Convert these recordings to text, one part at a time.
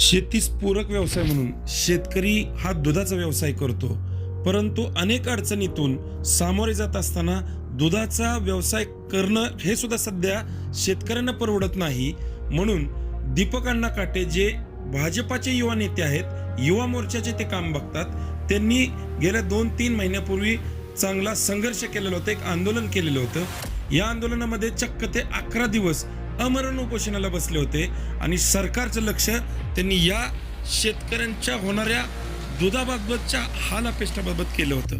शेतीस पूरक व्यवसाय म्हणून शेतकरी हा दुधाचा व्यवसाय करतो. परंतु अनेक अडचणीतून सामोरे जात असताना दुधाचा व्यवसाय करणं हे सुद्धा सध्या शेतकऱ्यांना परवडत नाही. म्हणून दीपक अण्णा काटे जे भाजपाचे युवा नेते आहेत युवा मोर्चाचे ते काम बघतात. त्यांनी गेल्या दोन तीन महिन्यापूर्वी चांगला संघर्ष केलेला होता एक आंदोलन केलेलं होतं. या आंदोलनामध्ये चक्क ते अकरा दिवस अमरण उपोषणाला बसले होते. आणि सरकारचं लक्ष त्यांनी या शेतकऱ्यांच्या होणाऱ्या दुधाबाबतच्या हाल अपेष्टाबाबत केलं होतं.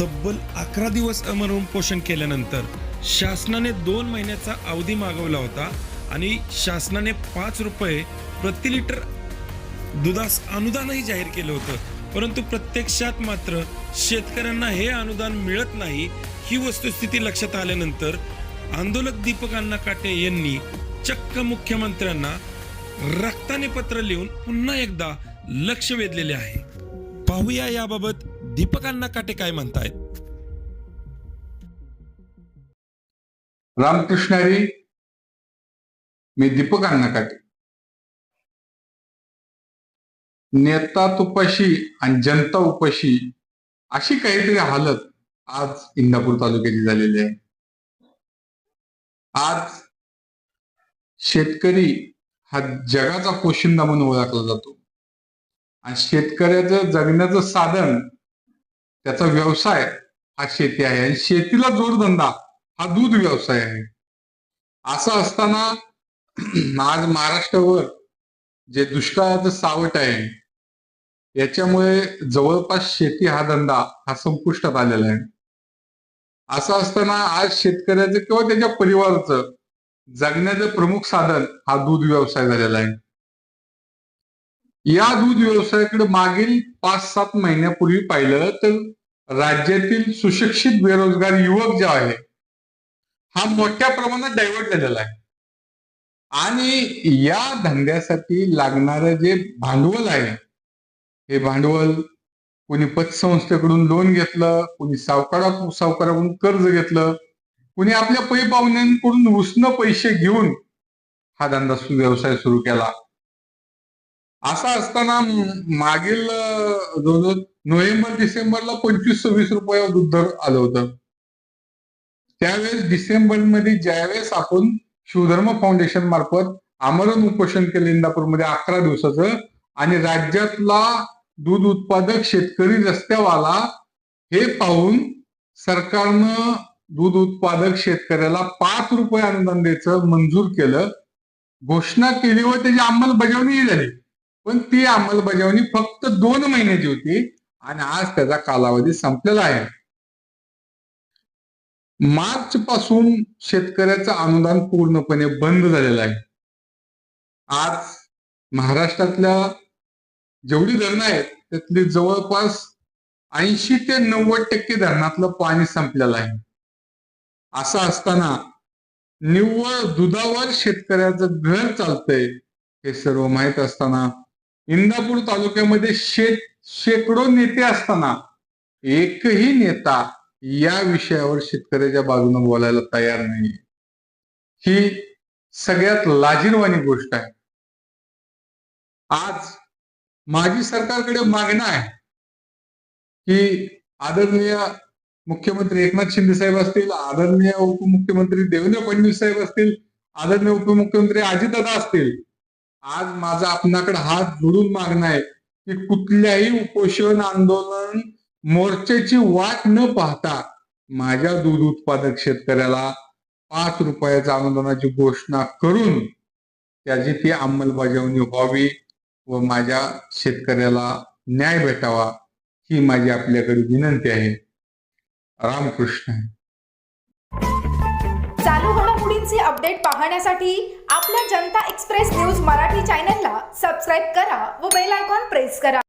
तब्बल अकरा दिवस अमरण उपोषण केल्यानंतर शासनाने दोन महिन्याचा अवधी मागवला होता. आणि शासनाने पाच रुपये प्रति लिटर दुधास अनुदानही जाहीर केलं होतं. परंतु प्रत्यक्षात मात्र शेतकऱ्यांना हे अनुदान मिळत नाही. ही वस्तुस्थिती लक्षात आल्यानंतर आंदोलक दीपक अण्णा काटे यांनी चक्क मुख्यमंत्र्यांना रक्ताने पत्र लिहून पुन्हा एकदा लक्ष वेधलेले आहे. पाहूया याबाबत दीपक अण्णा काटे काय म्हणतायत. रामकृष्णारी मी दीपक अण्णा काटे. नेता तुपाशी आणि जनता उपाशी अशी काहीतरी हालत आज इंदापूर तालुक्याची झालेली आहे. आज शेतकरी हा जगाचा पोशिंदा म्हणून ओळखला जातो. आणि शेतकऱ्याचं जगण्याचं साधन त्याचा व्यवसाय हा शेती आहे. आणि शेतीला जोडधंदा हा दूध व्यवसाय आहे. असं असताना आज महाराष्ट्रावर जे दुष्काळाचं सावट आहे याच्यामुळे जवळपास शेती हा धंदा हा संपुष्टात आलेला आहे. असं असताना आज शेतकऱ्याचं किंवा त्याच्या परिवाराचं जगण्याचं प्रमुख साधन हा दूध व्यवसाय झालेला आहे. या दूध व्यवसायाकडे मागील पाच सात महिन्यापूर्वी पाहिलं तर राज्यातील सुशिक्षित बेरोजगार युवक जे आहे हा मोठ्या प्रमाणात डायव्हर्ट झालेला आहे. आणि या धंद्यासाठी लागणारं जे भांडवल आहे हे भांडवल कोणी पतसंस्थेकडून लोन घेतलं कोणी सावकारा सावकाराकडून कर्ज घेतलं कोणी आपल्या पै पाहुण्यांकडून उसनं पैसे घेऊन हा धंदा व्यवसाय सुरू केला. असा असताना मागील जवळजवळ नोव्हेंबर डिसेंबरला पंचवीस सव्वीस रुपयावर दूध आलं होतं. त्यावेळेस डिसेंबरमध्ये ज्यावेळेस आपण शिवधर्म फाउंडेशन मार्फत आमरण उपोषण केलं इंदापूरमध्ये अकरा दिवसाचं आणि राज्यातला दूध उत्पादक शेतकरी रस्त्यावाला हे पाहून सरकारनं दूध उत्पादक शेतकऱ्याला पाच रुपये अनुदान द्यायचं मंजूर केलं. घोषणा केली व त्याची अंमलबजावणीही झाली. पण ती अंमलबजावणी फक्त दोन महिन्याची होती आणि आज त्याचा कालावधी संपलेला आहे. मार्च पासून शेतकऱ्याचं अनुदान पूर्णपणे बंद झालेलं आहे. आज महाराष्ट्रातल्या जेवढी धरणं आहेत त्यातली जवळपास ऐंशी ते नव्वद टक्के धरणातलं पाणी संपलेलं आहे. असं असताना निव्वळ दुधावर शेतकऱ्याचं घर चालतंय हे सर्व माहीत असताना इंदापूर तालुक्यामध्ये शेत शेकडो नेते असताना एकही नेता या विषयावर शेतकऱ्याच्या बाजूने बोलायला तयार नाही ही सगळ्यात लाजीरवाणी गोष्ट आहे. आज माजी सरकारकडे मागणं आहे की आदरणीय मुख्यमंत्री एकनाथ शिंदे साहेब असतील आदरणीय उपमुख्यमंत्री देवेंद्र फडणवीस साहेब असतील आदरणीय उपमुख्यमंत्री अजितदादा असतील आज माझा आपणाकडे हात जोडून मागणं आहे की कुठल्याही उपोषण आंदोलन मोर्चाची वाट न पाहता माझ्या दूध उत्पादक शेतकऱ्याला पाच रुपयाच्या अनुदानाची घोषणा करून त्याची ती अंमलबजावणी व्हावी. व माझ्या शेतकऱ्याला न्याय भेटावा ही माझी आपल्याकडे विनंती आहे. रामकृष्ण. चालू घडामोडींचे अपडेट पाहण्यासाठी आपल्या जनता एक्सप्रेस न्यूज मराठी चॅनलला सबस्क्राईब करा व बेल आयकॉन प्रेस करा.